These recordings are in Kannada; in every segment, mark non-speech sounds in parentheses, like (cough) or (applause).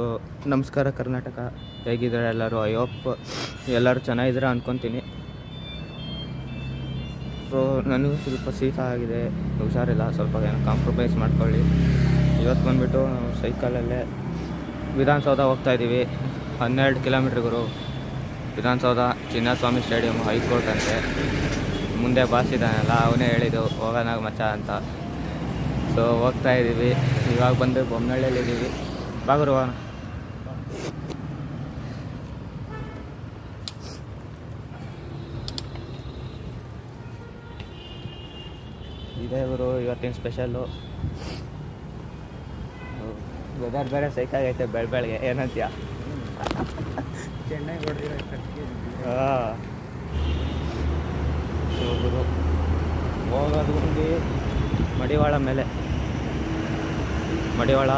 ಸೊ ನಮಸ್ಕಾರ ಕರ್ನಾಟಕ. ಹೇಗಿದ್ದಾರೆ ಎಲ್ಲರೂ? ಐ ಹೋಪ್ ಎಲ್ಲರೂ ಚೆನ್ನಾಗಿದ್ದೀರ ಅಂದ್ಕೊತೀನಿ ಸೊ ನನಗೂ ಸ್ವಲ್ಪ ಶೀತ ಆಗಿದೆ. ಹುಷಾರಿಲ್ಲ. ಸ್ವಲ್ಪ ಏನೋ ಕಾಂಪ್ರಮೈಸ್ ಮಾಡ್ಕೊಳ್ಳಿ. ಇವತ್ತು ಬಂದುಬಿಟ್ಟು ನಾವು ಸೈಕಲಲ್ಲೇ ವಿಧಾನಸೌಧ ಹೋಗ್ತಾ ಇದ್ದೀವಿ. ಹನ್ನೆರಡು ಕಿಲೋಮೀಟ್ರ್ ಗುರು. Vidhana Soudha Chinnaswamy stadium high court ಅಂತೆ. ಮುಂದೆ ಬಾಸ್ ಇದ್ದಾನಲ್ಲ, ಅವನೇ ಹೇಳಿದ್ದು, ಹೋಗೋಣ ಮಚ್ಚ ಅಂತ. ಸೊ ಹೋಗ್ತಾ ಇದ್ದೀವಿ. ಇವಾಗ ಬಂದು ಬೊಮ್ಮನಹಳ್ಳಿಯಲ್ಲಿ ಇದ್ದೀವಿ ಬಾಗುರು ಹೋಗೋಣ. ಇದೇ ಗುರು ಇವತ್ತಿನ ಸ್ಪೆಷಲ್ಲು ವೆದರ್ ಬೇರೆ ಸೈಕಾಗೈತೆ ಬೆಳ ಬೆಳಗ್ಗೆ ಏನಂತೀಯ? ಚೆನ್ನೈ ಹಾಂ. ಗುರು ಹೋಗೋದು ಬಂದು ಮಡಿವಾಳ ಮೇಲೆ. ಮಡಿವಾಳ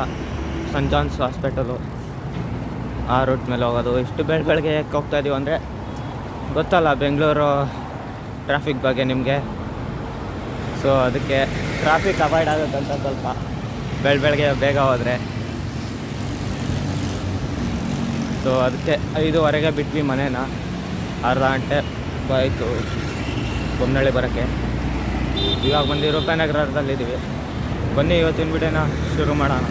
ಸನ್ ಜಾನ್ಸ್ ಹಾಸ್ಪಿಟಲು ಆ ರೂಟ್ ಮೇಲೆ ಹೋಗೋದು. ಇಷ್ಟು ಬೆಳ ಬೆಳಗ್ಗೆ ಯಾಕೆ ಹೋಗ್ತಾ ಇದೀವಿ ಅಂದರೆ ಗೊತ್ತಲ್ಲ ಬೆಂಗಳೂರು ಟ್ರಾಫಿಕ್ ಬಗ್ಗೆ ನಿಮಗೆ. ಸೊ ಅದಕ್ಕೆ ಟ್ರಾಫಿಕ್ ಅವಾಯ್ಡ್ ಆಗುತ್ತಂತ ಸ್ವಲ್ಪ ಬೆಳ, ಬೆಳಗ್ಗೆ ಬೇಗ ಹೋದರೆ. ಸೊ ಅದಕ್ಕೆ ಐದುವರೆಗೆ ಬಿಟ್ವಿ ಮನೇನ. ಅರ್ಧ ಗಂಟೆ ಆಯಿತು ಬೊಮ್ಮನಳ್ಳಿ ಬರೋಕ್ಕೆ. ಇವಾಗ ಬಂದು ರೂಪಾಯಿನಗರದಲ್ಲಿದ್ದೀವಿ ಬನ್ನಿ, ಇವತ್ತಿನ ಬಿಡೇನ ಶುರು ಮಾಡೋಣ.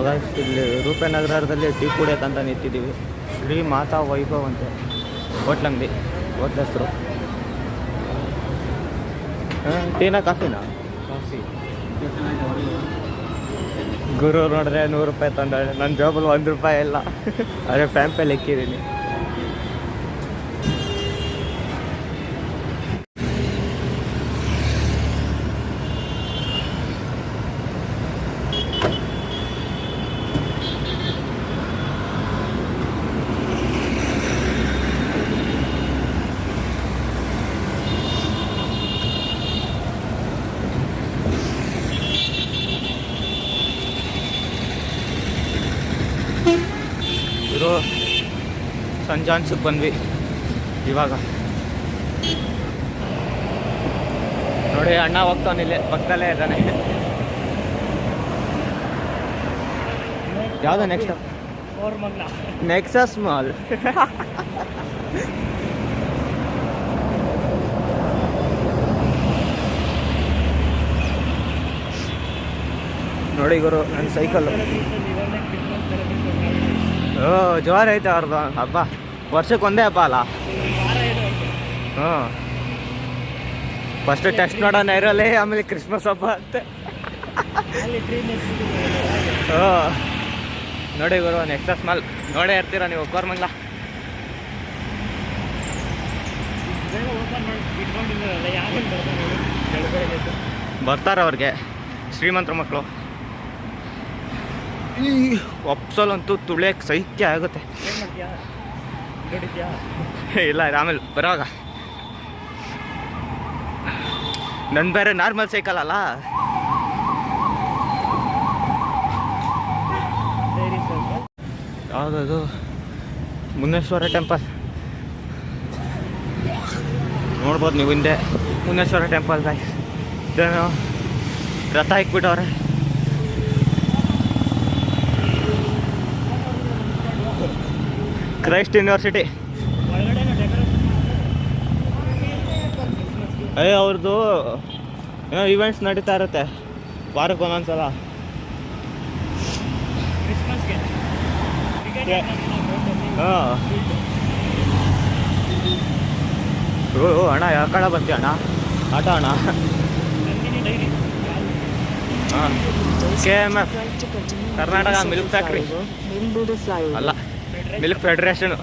ಸೊ ಇಲ್ಲಿ ರೂಪನಗರದಲ್ಲಿ ಟೀ ಕುಡಿಯೋಕ್ಕಂತ ನಿಂತಿದ್ದೀವಿ. ಶ್ರೀ ಮಾತಾ ವೈಭವ್ ಅಂತೆ. ಹೋಟ್ಲಂಗಡಿ ಹೋಟ್ಲ್ ಹೆಸರು. ಟೀನಾ ಕಾಫಿನಾ? ಕಾಫಿ. ಗುರು ನೋಡಿದ್ರೆ ನೂರು ರೂಪಾಯಿ ತಂದಾಳೆ ನನ್ನ ಜಾಬಲ್ಲಿ ಒಂದು ರೂಪಾಯಿ ಇಲ್ಲ. ಅದೇ ಫ್ಯಾಂಪೇಲಿ ಪೇ ಲೆಕ್ಕಿದ್ದೀನಿ ಇದು ಸಂಜಾನ್ಸಕ್ಕೆ ಬಂದ್ವಿ. ಇವಾಗ. ನೋಡಿ, ಅಣ್ಣ ಹೋಗ್ತಾನಿಲ್ಲೇ ಪಕ್ಕದಲ್ಲೇ ಇದ್ದಾನೆ. ಯಾವುದು ನೆಕ್ಸ್ಟ್ ನೆಕ್ಸಸ್ ಮಾಲ್ ನೋಡಿ ಗುರು ನನ್ನ ಸೈಕಲ್ ಓ ಜೋರ್ ಐತೆ ಅವ್ರದ್ದು ಹಬ್ಬ. ವರ್ಷಕ್ಕೆ ಒಂದೇ ಹಬ್ಬ ಅಲ್ಲ? ಹ್ಞೂ. ಫಸ್ಟ್ ಟೆಸ್ಟ್ ನೋಡೋಣ ಇರೋಲ್ಲ, ಆಮೇಲೆ ಕ್ರಿಸ್ಮಸ್ ಹಬ್ಬ ಅಂತೆ. ಹ್ಞೂ. ನೋಡಿ ಗುರು ನೆಕ್ಸ್ಟ್ ಸ್ಮಾಲ್ ನೋಡೇ ಇರ್ತೀರ ನೀವು ಕೋರ್ಮಂಗ್ಲ ಬರ್ತಾರೆ ಅವ್ರಿಗೆ, ಶ್ರೀಮಂತರ ಮಕ್ಕಳು. ಈ ಒಪ್ಸಲಂತೂ ತುಳಿಯಕ್ಕೆ ಸೈಕ್ಯ ಆಗುತ್ತೆ. ಇಲ್ಲ ಆಮೇಲೆ ಬರೋವಾಗ. ನನ್ನ ಬೇರೆ ನಾರ್ಮಲ್ ಸೈಕಲ್ ಅಲ್ಲ. ಯಾವುದದು? ಮುನ್ನೇಶ್ವರ ಟೆಂಪಲ್ ನೋಡ್ಬೋದು ನೀವು ಹಿಂದೆ. ಮುನ್ನೇಶ್ವರ ಟೆಂಪಲ್ ಗಾಯ್ ಇದೇನು ರಥ ಇಕ್ಬಿಟ್ಟವ್ರೆ ಕ್ರೈಸ್ಟ್ ಯೂನಿವರ್ಸಿಟಿ. ಅಯ್ಯ ಅವ್ರದ್ದು ಏನೋ ಇವೆಂಟ್ಸ್ ನಡೀತಾ ಇರುತ್ತೆ. ವಾರಕ್ಕೆ ಒಂದೊಂದ್ಸಲ. ಹಾಂ. ಓ ಅಣ್ಣ ಯಾವ ಕಡೆ ಬರ್ತೀಯ ಅಣ್ಣ? ಆಟ ಅಣ್ಣ? ಹಾಂ. K M F Karnataka milk factory ಅಲ್ಲ. ಮಿಲ್ಕ್ ಫೆಡರೇಷನ್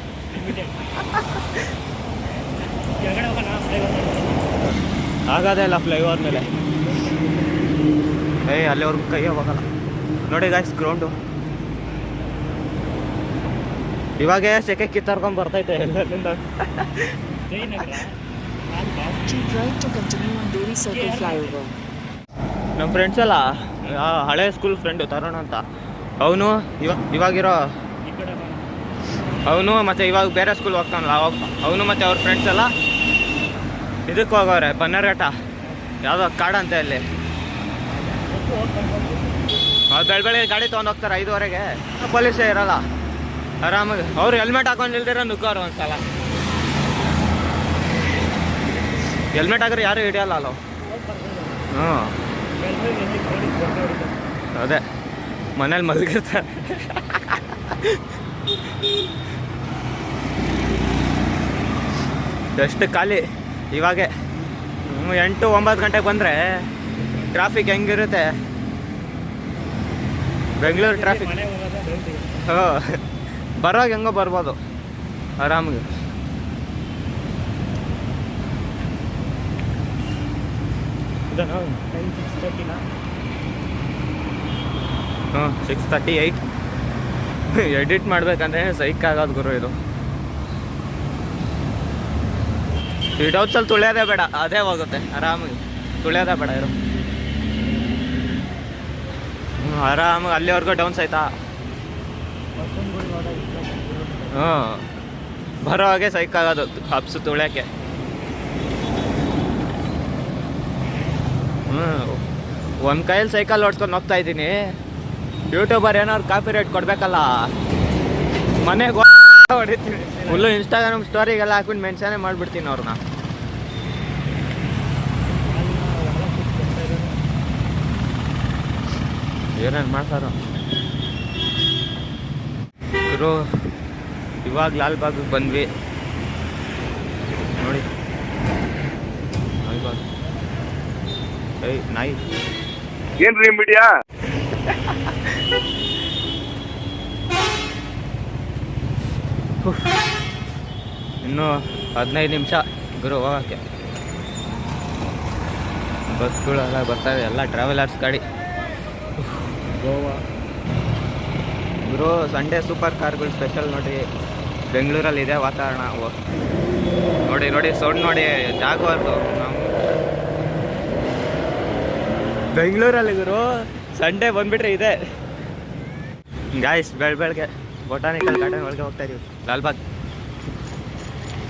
ಆಗೋದೇ ಇಲ್ಲ ಫ್ಲೈಓವರ್ ಮೇಲೆ ಏಯ್ ಅಲ್ಲಿವರೆಗೂ ಕೈ ಹೋಗಲ್ಲ ನೋಡಿ ಗಾಯ್ಸ್ ಗ್ರೌಂಡು ಇವಾಗೇ ಸೆಕೆ ಕಿತ್ತಾರ್ಕೊಂಡು ಬರ್ತೈತೆ ಎಲ್ಲರಿಂದ. ನಮ್ಮ ಫ್ರೆಂಡ್ಸ್ ಅಲ್ಲ ಹಳೆ ಸ್ಕೂಲ್ ಫ್ರೆಂಡು ತರೋಣ ಅಂತ. ಅವನು ಇವ ಇವಾಗಿರೋ ಅವನು ಮತ್ತು ಇವಾಗ ಬೇರೆ ಸ್ಕೂಲ್ ಹೋಗ್ತಾನಲ್ಲ, ಅವಾಗ ಅವನು ಮತ್ತು ಅವ್ರ ಫ್ರೆಂಡ್ಸ್ ಎಲ್ಲ ಇದಕ್ಕೆ ಹೋಗವ್ರೆ, ಬನ್ನರಘಟ್ಟ. ಯಾವುದೋ ಕಾಡಂತೆ ಅವ್ರು ಬೆಳ ಬೆಳಗ್ಗೆ ಗಾಡಿ ತೊಗೊಂಡು ಹೋಗ್ತಾರೆ ಐದುವರೆಗೆ. ಪೊಲೀಸೇ ಇರಲ್ಲ. ಆರಾಮಾಗಿ. ಅವ್ರು ಹೆಲ್ಮೆಟ್ ಹಾಕೊಂಡು ಇಲ್ದಿರ ನುಗ್ಗೋರು ಒಂದ್ಸಲ. ಹೆಲ್ಮೆಟ್ ಹಾಕ್ರೆ ಯಾರು ಹಿಡಿಯಲ್ಲ ಅಲ್ಲ. ಹ್ಞೂ. ಅದೇ. ಮನೇಲಿ ಮಲಗಿರ್ತಾರೆ. ಎಷ್ಟು ಖಾಲಿ. ಇವಾಗೆ ಎಂಟು ಒಂಬತ್ತು ಗಂಟೆಗೆ ಬಂದರೆ ಟ್ರಾಫಿಕ್ ಹೆಂಗಿರುತ್ತೆ? ಬೆಂಗಳೂರು ಟ್ರಾಫಿಕ್ ಹಾಂ ಬರೋವಾಗ ಹೆಂಗೋ ಬರ್ಬೋದು ಆರಾಮಾಗಿ. ಹ್ಞೂ ಸಿಕ್ಸ್ ತರ್ಟಿ ಏಯ್ಟ್ ಎಡಿಟ್ ಮಾಡಬೇಕಂದ್ರೆ ಸೈಕ್ ಆಗೋದು ಗುರು ಇದು. ವಿಡೌಟ್ಸಲ್ಲಿ ತುಳಿಯೋದೇ ಬೇಡ, ಅದೇ ಹೋಗುತ್ತೆ, ಆರಾಮಾಗಿ. ತುಳಿಯೋದೇ ಬೇಡ ಇರು. ಹ್ಞೂ ಆರಾಮಾಗಿ ಅಲ್ಲಿವರೆಗೂ ಡೌನ್ಸ್ ಆಯ್ತಾ ಹ್ಞೂ ಬರೋ ಹಾಗೆ ಸೈಕ್ ಆಗೋದು, ಹಬ್ಸು ತುಳಿಯೋಕ್ಕೆ. ಹ್ಞೂ ಒಂದು ಕೈಯಲ್ಲಿ ಸೈಕಲ್ ಹೊಡ್ಕೊಂಡು ಹೋಗ್ತಾ ಇದ್ದೀನಿ. ಯೂಟ್ಯೂಬರ್ ಏನಾದ್ರು ಕಾಪಿ ರೇಟ್ ಕೊಡಬೇಕಲ್ಲ? ಮನೆಗೆ ಫುಲ್ಲು ಇನ್ಸ್ಟಾಗ್ರಾಮ್ ಸ್ಟೋರಿಗೆಲ್ಲ ಹಾಕ್ಬಿಟ್ಟು ಮೆನ್ಷನೇ ಮಾಡಿಬಿಡ್ತೀನಿ ಅವ್ರನ್ನ. ಏನೇನು ಮಾಡ್ತಾರೋ. ಗುರು ಇವಾಗ ಲಾಲ್ಬಾಗ್ ಬಂದ್ವಿ. ನೋಡಿ. ಲಾಲ್ಬಾಗ್. ಏಯ್ ನಾಯಿ. ಏನ್ರಿ ಮೀಡಿಯಾ (laughs) ಇನ್ನು ಹದಿನೈದು ನಿಮಿಷ ಗುರು ಹೋಗೋಕ್ಕೆ. ಬಸ್ಗಳೆಲ್ಲ ಬರ್ತವೆ ಎಲ್ಲ ಟ್ರಾವೆಲರ್ಸ್ ಗಾಡಿ. ಗೋವಾ. ಗುರು ಸಂಡೇ ಸೂಪರ್ ಕಾರ್ಗಳು ಸ್ಪೆಷಲ್ ನೋಡಿ ಬೆಂಗಳೂರಲ್ಲಿ ಇದೆ ವಾತಾವರಣ. ನೋಡಿ ನೋಡಿ ಸೌಂಡ್ ನೋಡಿ ಜಾಗಬಾರ್ದು ನಾವು. ಬೆಂಗಳೂರಲ್ಲಿ ಗುರು ಸಂಡೇ ಬಂದ್ಬಿಟ್ರೆ ಇದೆ. ಗಾಯ್ಸ್ ಬೆಳ ಬೆಳಗ್ಗೆ. ಬೊಟಾನಿಕಲ್ ಗಾರ್ಡನ್ ಒಳಗೆ ಹೋಗ್ತಾ ಇದೀವಿ. ಲಾಲ್ಬಾಗ್.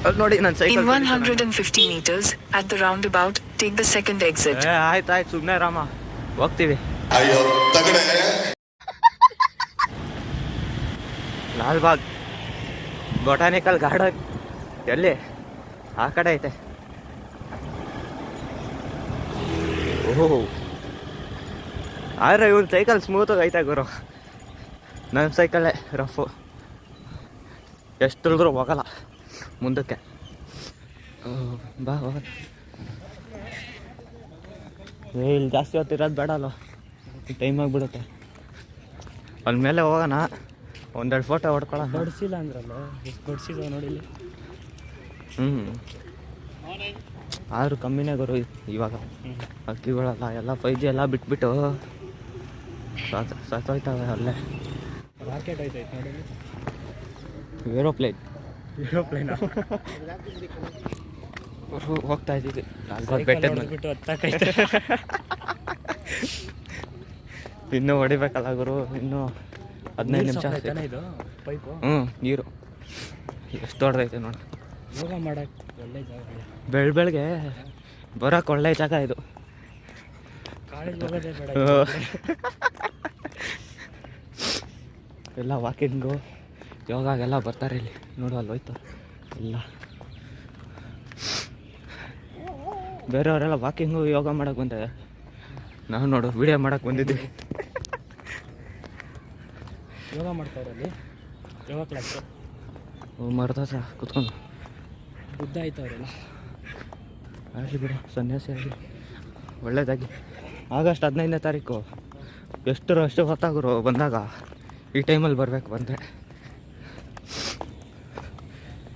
ಅಲ್ಲಿ ನೋಡಿ ನನ್ನ In cycle 150 meters, at the roundabout, take the second exit. ಆಯ್ತು ಆಯ್ತು ಸುಮ್ಮನೆ ರಾಮ ಹೋಗ್ತೀವಿ. ಅಯ್ಯೋ ತಗಡೆ. ಲಾಲ್ಬಾಗ್. ಬೊಟಾನಿಕಲ್ ಗಾರ್ಡನ್ ಎಲ್ಲಿ? ಆ ಕಡೆ ಐತೆ. ಓಹೋ. ಆದ್ರೆ ಇವನ್ ಸೈಕಲ್ ಸ್ಮೂತಾಗಿ ಐತೆ ಗುರು. ನನ್ನ ಸೈಕಲ್ಲೇ ರಫು ಎಷ್ಟು ಇಳಿದ್ರೂ ಹೋಗಲ್ಲ. ಮುಂದಕ್ಕೆ. ಬಾ ಹೋಗ ಏ ಇಲ್ಲಿ ಜಾಸ್ತಿ ಹೊತ್ತಿರೋದು ಬೇಡ ಅಲ್ಲ ಟೈಮ್ ಆಗಿಬಿಡುತ್ತೆ. ಅಲ್ಲಿ ಮೇಲೆ ಹೋಗೋಣ. ಒಂದೆರಡು ಫೋಟೋ ಹೊಡ್ಕೊಳ್ಳೋ ನೋಡಿಸಿಲ್ಲ ಅಂದ್ರಲ್ಲ ಎಷ್ಟು ನೋಡಿಲ್ಲ ನೋಡಿಲಿ ಹ್ಞೂ ಆದರೂ ಕಮ್ಮಿನೇ ಗುರು ಇವಾಗ. ಅಕ್ಕಿಗಳಲ್ಲ ಎಲ್ಲ ಫೈ ಜಿ ಎಲ್ಲ ಬಿಟ್ಬಿಟ್ಟು. ಸಾತ್ ಸಾಕಾಯ್ತವೆ ಅಲ್ಲೇ. ರಾಕೆಟ್ ಐತೈತೆ ನೋಡಿ. ಏರೋಪ್ಲೇನ್. ಏರೋಪ್ಲೇನ್? ಹೋಗ್ತಾ ಇದ್ದೀವಿ. ಲಾಲ್ಬಾಗ್ ಬೆಟ್ಟದ ಬಿಟ್ಟು ಹತ್ತಕೈತೆ ಇನ್ನೂ ಹೊಡಿಬೇಕಲ್ಲ ಗುರು ಇನ್ನೂ ಹದಿನೈದು ನಿಮಿಷ ಇದು? ಪೈಪು ಹ್ಞೂ ನೀರು. ಎಷ್ಟು ದೊಡ್ಡದೈತೆ ನೋಡಿ. ಯೋಗ ಮಾಡಕ್ಕೆ ಒಳ್ಳೆ ಜಾಗ ಬೆಳ್ ಬೆಳಗ್ಗೆ ಬರೋಕೆ ಒಳ್ಳೆ ಜಾಗ ಇದು. ಕಾಲೇಜ್ ಹೋಗೋದೇ ಬೇಡ ಎಲ್ಲ ವಾಕಿಂಗು ಯೋಗಾಗೆಲ್ಲ ಬರ್ತಾರೆ ಇಲ್ಲಿ. ನೋಡು ಅಲ್ಲಿ ಹೋಯ್ತು. ಎಲ್ಲ. ಬೇರೆಯವರೆಲ್ಲ ವಾಕಿಂಗು ಯೋಗ ಮಾಡಕ್ಕೆ ಬಂದೆ. ನಾವು ನೋಡು ವಿಡಿಯೋ ಮಾಡಕ್ಕೆ ಬಂದಿದ್ವಿ ಯೋಗ ಮಾಡ್ತಾರೆ ಅಲ್ಲಿ? ಯೋಗ ಕ್ಲಾಸ್ ಮರ್ದಾಸ ಕುತ್ಕೊಂಡು. ಬುದ್ಧ ಅವರೆಲ್ಲ? ಆಗಲಿ ಬಿಡು ಸನ್ಯಾಸಿ ಆಗಲಿ. ಒಳ್ಳೇದಾಗಿ ಆಗಸ್ಟ್ ಹದಿನೈದನೇ ತಾರೀಕು. ಎಷ್ಟು ಅಷ್ಟು ಹೊತ್ತಾಗರು ಬಂದಾಗ. ಈ ಟೈಮಲ್ಲಿ ಬರಬೇಕು ಬಂದರೆ.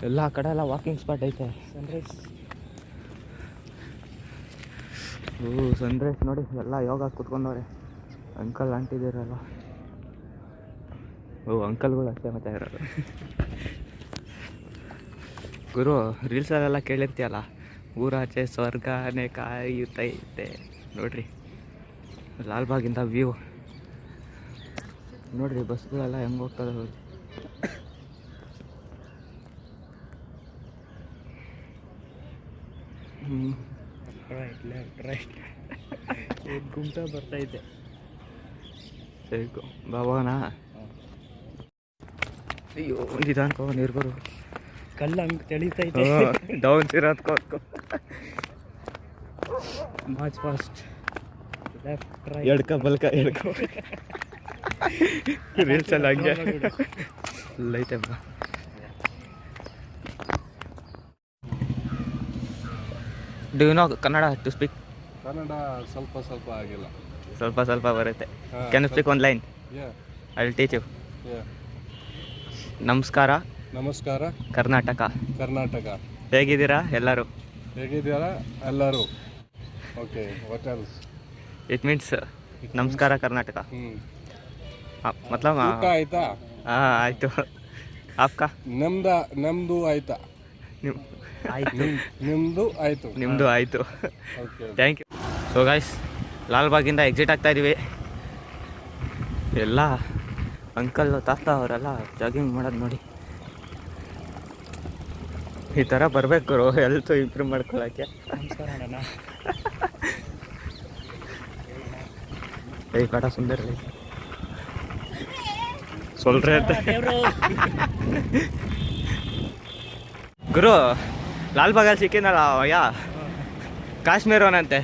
ಎಲ್ಲ ಆ ಕಡೆ ಎಲ್ಲ ವಾಕಿಂಗ್ ಸ್ಪಾಟ್ ಐತೆ. ಸನ್ರೈಸ್ ಓ ಸನ್ರೈಸ್ ನೋಡಿ ಎಲ್ಲ ಯೋಗ ಕೂತ್ಕೊಂಡವ್ರೆ. ಅಂಕಲ್ ಆಂಟಿದಿರಲ್ಲ ಓ ಅಂಕಲ್ಗಳು ಅಷ್ಟೇ ಮತ್ತೆ ಇರೋದು ಗುರು ರೀಲ್ಸಲ್ಲೆಲ್ಲ ಕೇಳಿರ್ತೀಯಲ್ಲ? ಊರಾಚೆ ಸ್ವರ್ಗನೇ ಕಾಯುತ್ತೈತೆ ನೋಡ್ರಿ. ಲಾಲ್ಬಾಗಿಂದ ವ್ಯೂ ನೋಡ್ರಿ ಬಸ್ಗಳೆಲ್ಲ ಹೆಂಗ್ ಹೋಗ್ತದೆ ಹೋಗಿ ರೈಟ್ ಲೆಫ್ಟ್ ರೈಟ್ ಗುಂಟ ಬರ್ತೈತೆ ಸರಿಗೋ ಅಯ್ಯೋ ನಿಧಾನಕೋ ನೀರು ಬರು. ಕಲ್ಲು ಹಂಗೆ ತೆಳಿತೈತೆ ಡೌನ್ ಸಿರಾತ್ ಕೋತ್ಕೋ ಮಾಚ್ ಫಾಸ್ಟ್ ಲೆಫ್ಟ್ ರೈಟ್ ಎಡ್ಕ ಬಲ್ಕ ಎಡ್ಕ ರೀಲ್ಸ್ ಎಲ್ಲ ಹಂಗೆ ಲೈಟ್ ಬಾ do you know Kannada to speak Kannada ಸ್ವಲ್ಪ ಸ್ವಲ್ಪ ಆಗಿಲ್ಲ. ಸ್ವಲ್ಪ ಸ್ವಲ್ಪ ಬರುತ್ತೆ. Can speak one line yeah I teach you yeah ನಮಸ್ಕಾರ. ನಮಸ್ಕಾರ. ಕರ್ನಾಟಕ. ಕರ್ನಾಟಕ. ಹೇಗಿದ್ದೀರಾ ಎಲ್ಲರೂ? ಹೇಗಿದ್ದೀರಾ ಎಲ್ಲರೂ? Okay what else it means ನಮಸ್ಕಾರ ಕರ್ನಾಟಕ. ಹಾ ಮತ್ಲಬ್ ಆಯ್ತಾ? ಹಾ ಆಯ್ತು. ಆಪ್ಕಾ? ನಮ್ದ ನಮ್ದು ಆಯ್ತಾ? ನಿಮ್ಮ ಆಯ್ತು. ನಿಮ್ಮದು ನಿಮ್ದು ಆಯ್ತು. ನಿಮ್ಮದು ಆಯಿತು. Okay thank you so guys ಲಾಲ್ಬಾಗಿಂದ exit ಆಗ್ತಾ ಇದೀವಿ. ಎಲ್ಲ ಅಂಕಲ್ ತಾತ ಅವರೆಲ್ಲ ಜಾಗಿಂಗ್ ಮಾಡೋದು ನೋಡಿ. ಈ ಥರ ಬರಬೇಕು ಹೆಲ್ತ್ ಇಂಪ್ರೂವ್ ಮಾಡ್ಕೊಳ್ಳೋಕ್ಕೆ ಏಯ್ ಕಡ ಸುಂದರ ಸೊಲ್ರೆ ಅಂತ ಗುರು ಬಾಗಲ್ ಸಿಕ್ಕಿನಲ್ಲ ಅಯ್ಯ ಕಾಶ್ಮೀರವನಂತೆ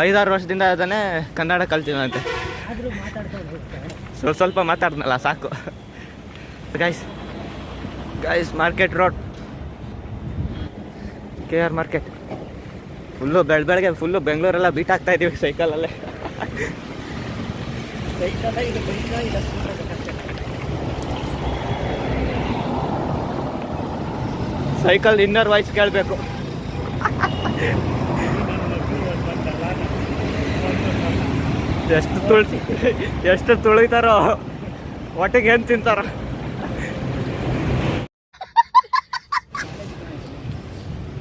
ಐದಾರು ವರ್ಷದಿಂದ ಅದನ್ನೇ ಕನ್ನಡ ಕಲ್ತೀನಂತೆ ಸ್ವಲ್ಪ ಸ್ವಲ್ಪ ಮಾತಾಡ್ನಲ್ಲ ಸಾಕು. Guys guys market road K R market full ಬೆಳ ಬೆಳಗ್ಗೆ ಫುಲ್ಲು ಬೆಂಗಳೂರೆಲ್ಲ ಬೀಟ್ ಆಗ್ತಾ ಇದ್ದೀವಿ ಸೈಕಲಲ್ಲೇ ಸೈಕಲ್ ಇನ್ನರ್ ವಾಯ್ಸ್ ಕೇಳಬೇಕು. ಎಷ್ಟು ತುಳಿ ಎಷ್ಟು ತುಳಿತಾರೋ ಒಟ್ಟಿಗೆ ಏನು ತಿಂತಾರ.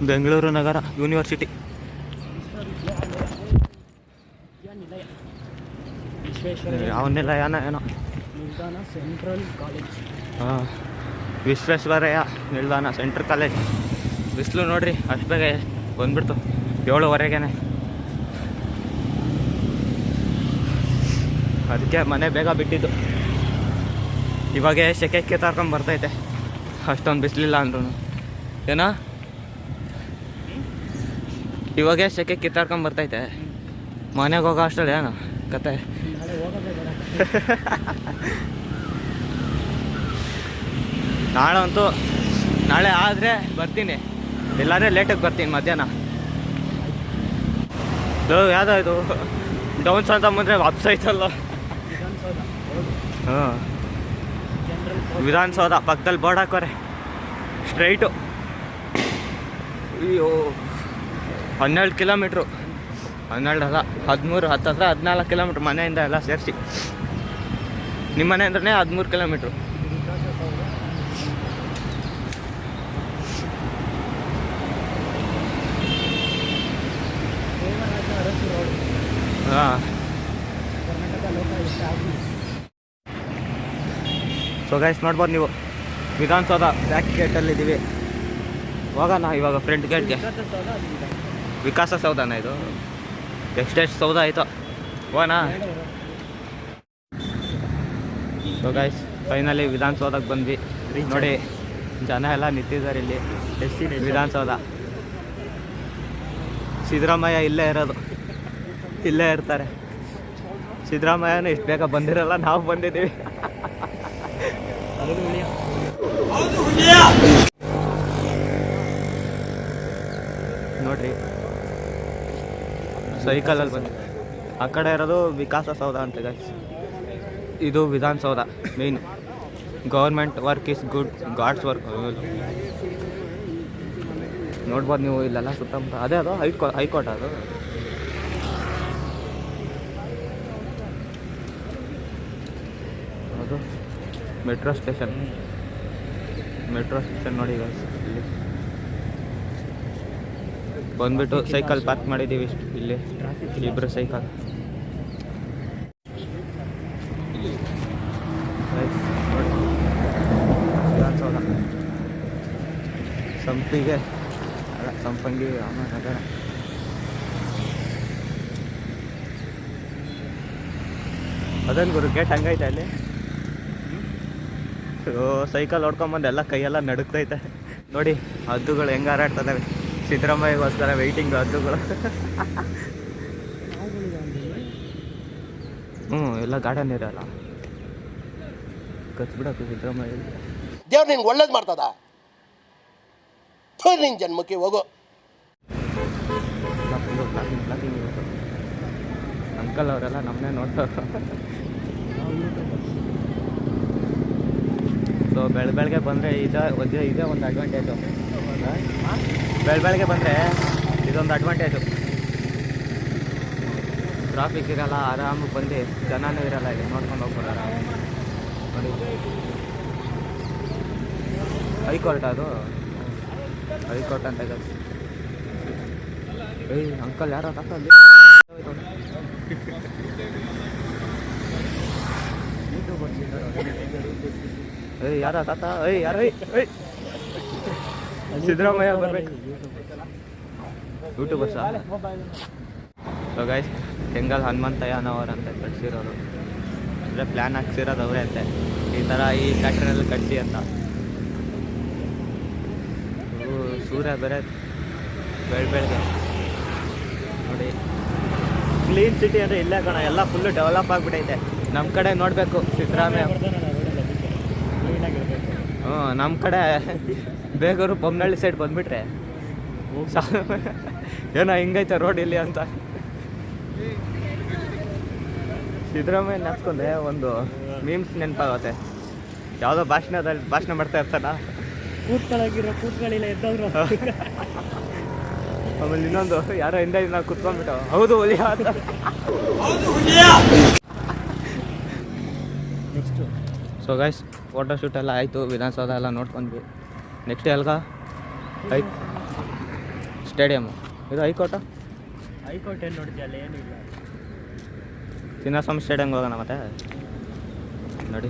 ಬೆಂಗಳೂರು ನಗರ ಯೂನಿವರ್ಸಿಟಿ. ಯಾವ ನಿಲಯನ ಅವನ್ನೆಲ್ಲ ಏನೋ ಸೆಂಟ್ರಲ್ ಕಾಲೇಜ್. ಹಾಂ. ವಿಶ್ವೇಶ್ವರಯ್ಯ ನಿಲ್ದಾಣ ಸೆಂಟ್ರ್ ಕಾಲೇಜ್. ಬಿಸಿಲು ನೋಡ್ರಿ ಅಷ್ಟು ಬೇಗ ಬಂದ್ಬಿಡ್ತು, ಏಳುವರೆಗೇನೆ. ಅದಕ್ಕೆ ಮನೆ ಬೇಗ ಬಿಟ್ಟಿದ್ದು. ಇವಾಗ ಸೆಕೆ ತರ್ಕೊಂಡು ಬರ್ತೈತೆ. ಅಷ್ಟೊಂದು ಬಿಸಿಲಿಲ್ಲ ಅಂದ್ರೂ ಏನೋ? ಇವಾಗೇ ಸೆಕೆ ಕಿತ್ತಾರ್ಕೊಂಡು ಬರ್ತೈತೆ. ಮನೆಗೆ ಹೋಗೋ ಅಷ್ಟಲ್ಲ ಏನು? ಕತೆ. ನಾಳೆ ಅಂತೂ ನಾಳೆ ಆದರೆ ಬರ್ತೀನಿ. ಇಲ್ಲಾಂದರೆ ಲೇಟಾಗಿ ಬರ್ತೀನಿ ಮಧ್ಯಾಹ್ನ. ಯಾವುದೋ ಇದು? ಡೌನ್ಸ್ ಅಂತ ಬಂದರೆ ವಾಪಸ್ ಹೌದು ಹಾಂ ವಿಧಾನಸೌಧ ಪಕ್ಕದಲ್ಲಿ ಬೋರ್ಡ್ ಹಾಕೋರೆ. ಸ್ಟ್ರೈಟು ಅಯ್ಯೋ. ಹನ್ನೆರಡು ಕಿಲೋಮೀಟ್ರು ಹನ್ನೆರಡು ಅಲ್ಲ, ಹದಿಮೂರು, ಹತ್ತತ್ರ ಹದಿನಾಲ್ಕು ಕಿಲೋಮೀಟ್ರ್ ಮನೆಯಿಂದ ಎಲ್ಲ ಸೇರಿಸಿ. ನಿಮ್ಮ ಮನೆಯಿಂದನೇ ಹದಿಮೂರು ಕಿಲೋಮೀಟ್ರು ಹಾಂ. ಸೊ ಗೈಸ್ ನೋಡ್ಬೋದು ನೀವು. ವಿಧಾನಸೌಧ ಬ್ಯಾಕ್ ಗೇಟಲ್ಲಿದ್ದೀವಿ ಹೋಗೋಣ ಇವಾಗ ಫ್ರಂಟ್ ಗೇಟ್ಗೆ ವಿಕಾಸ ಸೌಧನ ಇದು? ಎಷ್ಟೆಷ್ಟು ಸೌಧ ಆಯಿತು. ಹೋಗೋಣ. ಸೊ ಗೈಸ್ ಫೈನಲಿ ವಿಧಾನಸೌಧಕ್ಕೆ ಬಂದ್ವಿ. ನೋಡಿ ಜನ ಎಲ್ಲ ನಿಂತಿದ್ದಾರೆ ಇಲ್ಲಿ. ವಿಧಾನಸೌಧ. ಸಿದ್ದರಾಮಯ್ಯ ಇಲ್ಲೇ ಇರೋದು. ಇಲ್ಲೇ ಇರ್ತಾರೆ. ಸಿದ್ದರಾಮಯ್ಯನ ಇಷ್ಟು ಬೇಗ ಬಂದಿರಲ್ಲ, ನಾವು ಬಂದಿದ್ದೀವಿ. ನೋಡ್ರಿ. ಸೈಕಲಲ್ಲಿ ಬಂದು ಆ ಕಡೆ ಇರೋದು ವಿಕಾಸ ಸೌಧ ಅಂತ ಗೈಸ್ ಇದು Vidhana Soudha main government work is good God's work ನೋಡ್ಬೋದು ನೀವು ಇಲ್ಲೆಲ್ಲ ಸುತ್ತಮುತ್ತ. ಅದೇ ಅದು ಹೈಕೋ ಹೈಕೋರ್ಟ್ ಅದು. Metro station. ಮೆಟ್ರೋ ಸ್ಟೇಷನ್ ನೋಡಿ ಇಲ್ಲಿ. ಬಂದ್ಬಿಟ್ಟು ಸೈಕಲ್ ಪಾರ್ಕ್ ಮಾಡಿದ್ದೀವಿ ಇಷ್ಟು ಇಲ್ಲಿ. ಇಬ್ಬರು ಸೈಕಲ್. ಸಂಪಿಗೆ. ಸಂಪಂಗಿ ರಾಮನಗರ. ಅದೇನು ಗುರು, ಗೇಟ್ ಹಂಗೈತೆ ಅಲ್ಲಿ ಸೈಕಲ್ ಹೊಡ್ಕೊಂಬಂದು ಎಲ್ಲ ಕೈಯೆಲ್ಲ ನಡುಕ್ತೈತೆ ನೋಡಿ ಹದ್ದುಗಳು ಹೆಂಗ ಹಾರಾಡ್ತದವೆ. ಸಿದ್ದರಾಮಯ್ಯಗೋಸ್ಕರ ವೆಯ್ಟಿಂಗ್ ಹದ್ದುಗಳು. ಹ್ಞೂ ಎಲ್ಲ ಗಾರ್ಡನ್ ಇರಲ್ಲ. ಕಚ್ಬಿಡಕ್ಕೆ ಸಿದ್ದರಾಮಯ್ಯ ದೇವ್ರು ನಿನ್ಗೆ ಒಳ್ಳೇದು ಮಾಡ್ತದ? ನಿನ್ ಜನ್ಮಕ್ಕೆ ಹೋಗೋ. ಅಂಕಲ್ ಅವರೆಲ್ಲ ನಮ್ಮನ್ನೇ ನೋಡ್ತಾರೆ. ಸೊ ಬೆಳ, ಬೆಳಗ್ಗೆ ಬಂದರೆ ಇದ, ಇದೇ ಇದೇ ಒಂದು ಅಡ್ವಾಂಟೇಜು ಬೆಳ, ಬೆಳಗ್ಗೆ ಬಂದರೆ ಇದೊಂದು ಅಡ್ವಾಂಟೇಜು ಟ್ರಾಫಿಕ್ ಇರಲ್ಲ ಆರಾಮಾಗಿ ಬಂದು ಜನನೂ ಇರಲ್ಲ, ಇಲ್ಲಿ ನೋಡ್ಕೊಂಡು ಹೋಗ್ಬೋದು ಆರಾಮ ಹೈಕೋರ್ಟ್ ಅದು. ಹೈಕೋರ್ಟ್ ಅಂತ ಇದೆ. ಏಯ್ ಅಂಕಲ್ ಯಾರು ತಾತ ಅಲ್ಲಿ ಏಯ್ ಯಾರ ತಾತ ಏಯ್ ಯಾರ ಸಿದ್ದರಾಮಯ್ಯ ಬರ್ಬೇಕು ಯೂಟ್ಯೂಬರ್ಸ ಸೊ ಗೈಸ್ ಹೆಂಗಲ್ ಹನುಮಂತಯ್ಯನವರ್ ಅಂತ ಕಟ್ಸಿರೋರು ಅಂದರೆ ಪ್ಲ್ಯಾನ್ ಹಾಕ್ಸಿರೋದು ಅವರೇ ಅಂತೆ. ಈ ಥರ ಈ ಪ್ಯಾಟ್ರನಲ್ಲಿ ಕಟ್ಸಿ ಅಂತ. ಸೂರ್ಯ ಬೇರೆ ಬೆಳ್ ಬೆಳಗ್ಗೆ ನೋಡಿ. ಕ್ಲೀನ್ ಸಿಟಿ ಅಂದರೆ ಇಲ್ಲೇ ಕಣ, ಎಲ್ಲ ಫುಲ್ಲು ಡೆವಲಪ್ ಆಗಿಬಿಟ್ಟೈತೆ ನಮ್ಮ ಕಡೆ ನೋಡಬೇಕು, ಸಿದ್ದರಾಮಯ್ಯ. ನಮ್ಮ ಕಡೆ ಬೇಗರು ಬೊಮ್ಮನಹಳ್ಳಿ ಸೈಡ್ ಬಂದ್ಬಿಟ್ರೆ. ಏನೋ ಹಿಂಗೈತೆ ರೋಡ್ ಇಲ್ಲಿ ಅಂತ. ಸಿದ್ದರಾಮಯ್ಯ ನೆನ್ಸ್ಕೊಂಡೆ ಒಂದು ಮೀಮ್ಸ್ ನೆನಪಾಗುತ್ತೆ. ಯಾವುದೋ ಭಾಷಣದಲ್ಲಿ ಭಾಷಣ ಮಾಡ್ತಾ ಇರ್ತಾನ. ಕೂತ್ಕೊಳ್ಳೋಗಿರೋ ಕೂತ್ಗಳಿಲ್ಲ ಎದ್ದವ್ರು. ಆಮೇಲೆ ಇನ್ನೊಂದು ಯಾರೋ ಹಿಂದೆ ನಾವು ಕುತ್ಕೊಂಡ್ಬಿಟ್ಟು ಹೌದು ಹುಲಿಯ ಅಂತ. Next so guys photo shoot ಎಲ್ಲ ಆಯಿತು ವಿಧಾನಸೌಧ ಎಲ್ಲ ನೋಡ್ಕೊಂಡ್ವಿ. ನೆಕ್ಸ್ಟ್ ಎಲ್ಗ? ಐ ಸ್ಟೇಡಿಯಮ್ ಇದು ಹೈಕೋರ್ಟು? ಹೈಕೋರ್ಟ್ ಏನು ನೋಡಿದ್ದೆ ಅಲ್ಲಿ ಏನಿಲ್ಲ ಚಿನ್ನಸ್ವಾಮಿ ಸ್ಟೇಡಿಯಮ್ಗೆ ಹೋಗೋಣ ಮತ್ತೆ? ನೋಡಿ.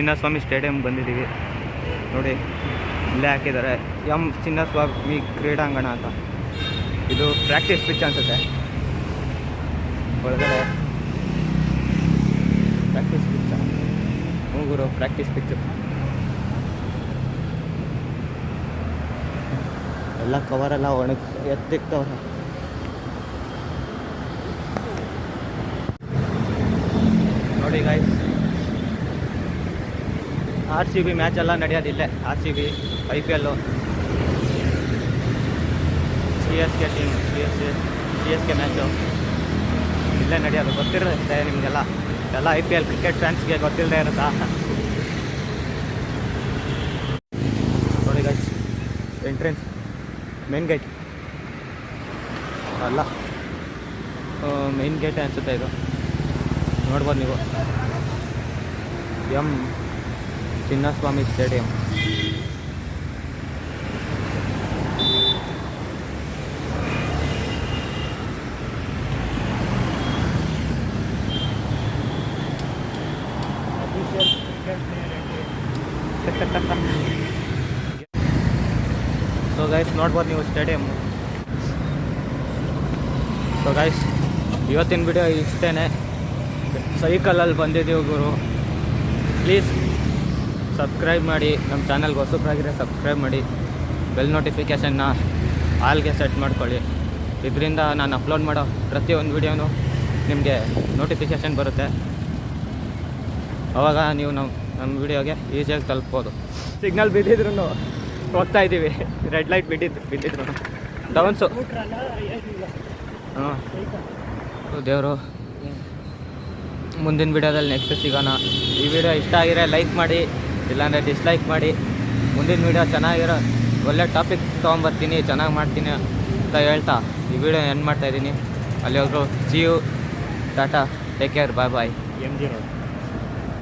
ಚಿನ್ನಸ್ವಾಮಿ ಸ್ಟೇಡಿಯಂ ಬಂದಿದ್ದೀವಿ. ನೋಡಿ, ಇಲ್ಲೇ ಹಾಕಿದ್ದಾರೆ. ಎಂ ಚಿನ್ನಸ್ವಾಮಿ ಕ್ರೀಡಾಂಗಣ ಅಂತ. ಇದು ಪ್ರಾಕ್ಟೀಸ್ ಪಿಚ್ ಅನ್ಸುತ್ತೆ. ಒಳಗಡೆ ಪ್ರಾಕ್ಟೀಸ್ ಪಿಚ್ ಮೂಗುರು ಪ್ರಾಕ್ಟೀಸ್ ಪಿಚ್ ಎಲ್ಲ ಕವರೆಲ್ಲ ಒಣಗಿ ಎತ್ತಿಕ್ತವ್ರೆ. ನೋಡಿ guys R C B match ಎಲ್ಲ ನಡೆಯೋದಿಲ್ಲೇ R C B I P L C S K team C S C S K match ಇಲ್ಲೇ ನಡೆಯೋದು. ಗೊತ್ತಿರುತ್ತೆ ನಿಮಗೆಲ್ಲ. ಎಲ್ಲ ಐ ಪಿ ಎಲ್ ಕ್ರಿಕೆಟ್ ಫ್ಯಾನ್ಸ್ಗೆ ಗೊತ್ತಿಲ್ಲದೆ ಇರುತ್ತಾ? ನೋಡಿ ಗೈಸ್ ಎಂಟ್ರೆನ್ಸ್ ಮೇನ್ ಗೇಟ್ ಅಲ್ಲ. ಮೇನ್ ಗೇಟೇ ಅನಿಸುತ್ತೆ ಇದು? ನೋಡ್ಬೋದು ನೀವು. M Chinnaswamy stadium official cricket player so guys ನೋಡ್ಬೋದು ನೀವು ಸ್ಟೇಡಿಯಮ್ ಸೊ ಗೈಸ್ ಇವತ್ತಿನ ವಿಡಿಯೋ ಇಷ್ಟೇ ಸೈಕಲಲ್ಲಿ ಬಂದಿದ್ದೀವಿ ಗುರು. ಪ್ಲೀಸ್ ಸಬ್ಸ್ಕ್ರೈಬ್ ಮಾಡಿ ನಮ್ಮ ಚಾನಲ್ಗೆ ಹೊಸಬ್ರಾಗಿದ್ರೆ ಸಬ್ಸ್ಕ್ರೈಬ್ ಮಾಡಿ ಬೆಲ್ ನೋಟಿಫಿಕೇಷನ್ನ ಆಲ್ಗೆ ಸೆಟ್ ಮಾಡ್ಕೊಳ್ಳಿ. ಇದರಿಂದ ನಾನು ಅಪ್ಲೋಡ್ ಮಾಡೋ ಪ್ರತಿಯೊಂದು ವೀಡಿಯೋನು ನಿಮಗೆ ನೋಟಿಫಿಕೇಷನ್ ಬರುತ್ತೆ. ಅವಾಗ ನೀವು ನಮ್ಮ ನಮ್ಮ ವೀಡಿಯೋಗೆ ಈಸಿಯಾಗಿ ತಲುಪ್ಬೋದು. ಸಿಗ್ನಲ್ ಬಿದ್ದಿದ್ರು ಹೋಗ್ತಾ ಇದ್ದೀವಿ. ರೆಡ್ ಲೈಟ್ ಬಿದ್ದಿದ್ದು ಬಿದ್ದಿದ್ರು ಡೌನ್ಸು ಹಾಂ. ದೇವರು. ಮುಂದಿನ ವಿಡಿಯೋದಲ್ಲಿ ನೆಕ್ಸ್ಟ್ ಸಿಗೋಣ. ಈ ವಿಡಿಯೋ ಇಷ್ಟ ಆಗಿರೋ ಲೈಕ್ ಮಾಡಿ. ಇಲ್ಲಾಂದರೆ ಡಿಸ್ಲೈಕ್ ಮಾಡಿ. ಮುಂದಿನ ವೀಡಿಯೋ ಚೆನ್ನಾಗಿರೋ ಒಳ್ಳೆ ಟಾಪಿಕ್ ತೊಗೊಂಬರ್ತೀನಿ, ಚೆನ್ನಾಗಿ ಮಾಡ್ತೀನಿ ಅಂತ ಹೇಳ್ತಾ ಈ ವಿಡಿಯೋ ಎಂಡ್ ಮಾಡ್ತಾಯಿದ್ದೀನಿ ಅಲ್ಲಿ see you tata take care bye bye M G road